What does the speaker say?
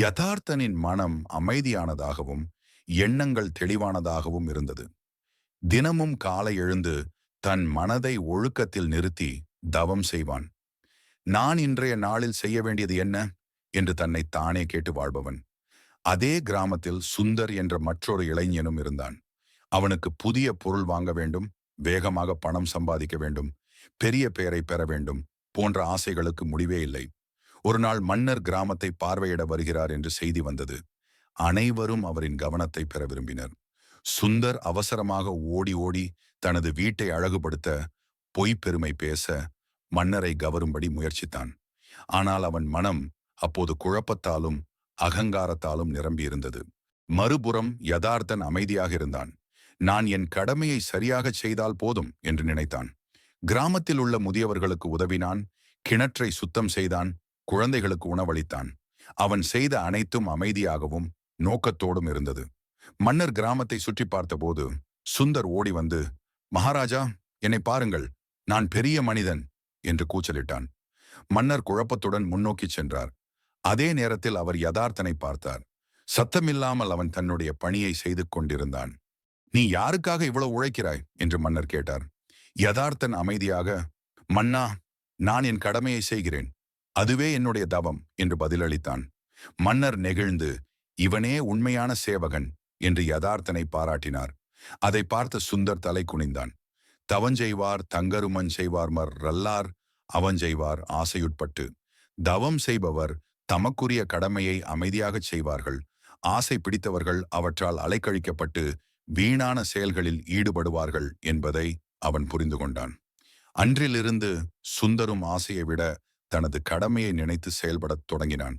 யதார்த்தனின் மனம் அமைதியானதாகவும் எண்ணங்கள் தெளிவானதாகவும் இருந்தது. தினமும் காலை எழுந்து தன் மனதை ஒழுக்கத்தில் நிறுத்தி தவம் செய்வான். நான் இன்றைய நாளில் செய்ய வேண்டியது என்ன? என்று தன்னை தானே கேட்டு வாழ்பவன். அதே கிராமத்தில் சுந்தர் என்ற மற்றொரு இளைஞனும் இருந்தான். அவனுக்கு புதிய பொருள் வாங்க வேண்டும் வேகமாக பணம் சம்பாதிக்க வேண்டும் பெரிய பெயரை பெற வேண்டும் போன்ற ஆசைகளுக்கு முடிவே இல்லை. ஒரு நாள் மன்னர் கிராமத்தை பார்வையிட வருகிறார் என்று செய்தி வந்தது. அனைவரும் அவரின் கவனத்தை பெற விரும்பினர். சுந்தர் அவசரமாக ஓடி ஓடி தனது வீட்டை அழகுபடுத்த பொய்ப்பெருமை பேச மன்னரை கவரும்படி முயற்சித்தான். ஆனால் அவன் மனம் அப்போது குழப்பத்தாலும் அகங்காரத்தாலும் நிரம்பியிருந்தது. மறுபுறம் யதார்த்தன் அமைதியாக இருந்தான். நான் என் கடமையை சரியாகச் செய்தால் போதும் என்று நினைத்தான். கிராமத்தில் உள்ள முதியவர்களுக்கு உதவினான். கிணற்றை சுத்தம் செய்தான். குழந்தைகளுக்கு உணவளித்தான். அவன் செய்த அனைத்தும் அமைதியாகவும் நோக்கத்தோடும் இருந்தது. மன்னர் கிராமத்தை சுற்றி பார்த்தபோது சுந்தர் ஓடி வந்து மகாராஜா என்னை பாருங்கள் நான் பெரிய மனிதன் என்று கூச்சலிட்டான். மன்னர் குழப்பத்துடன் முன்னோக்கிச் சென்றார். அதே நேரத்தில் அவர் யதார்த்தனை பார்த்தார். சத்தமில்லாமல் அவன் தன்னுடைய பணியை செய்து கொண்டிருந்தான். நீ யாருக்காக இவ்வளவு உழைக்கிறாய்? என்று மன்னர் கேட்டார். யதார்த்தன் அமைதியாக மன்னா நான் என் கடமையை செய்கிறேன். அதுவே என்னுடைய தவம் என்று பதிலளித்தான். மன்னர் நெகிழ்ந்து இவனே உண்மையான சேவகன் என்று யதார்த்தனை பாராட்டினார். அதை பார்த்த சுந்தர் தலை குனிந்தான். தவஞ்செய்வார் தங்கருமன் செய்வார் மர் ரல்லார் அவஞ்செய்வார் ஆசையுட்பட்டு தவம் செய்பவர் தமக்குரிய கடமையை அமைதியாகச் செய்வார்கள். ஆசை பிடித்தவர்கள் அவற்றால் அலைக்கழிக்கப்பட்டு வீணான செயல்களில் ஈடுபடுவார்கள் என்பதை அவன் புரிந்து கொண்டான். அன்றிலிருந்து சுந்தரும் ஆசையை விட தனது கடமையை நினைத்து செயல்படத் தொடங்கினான்.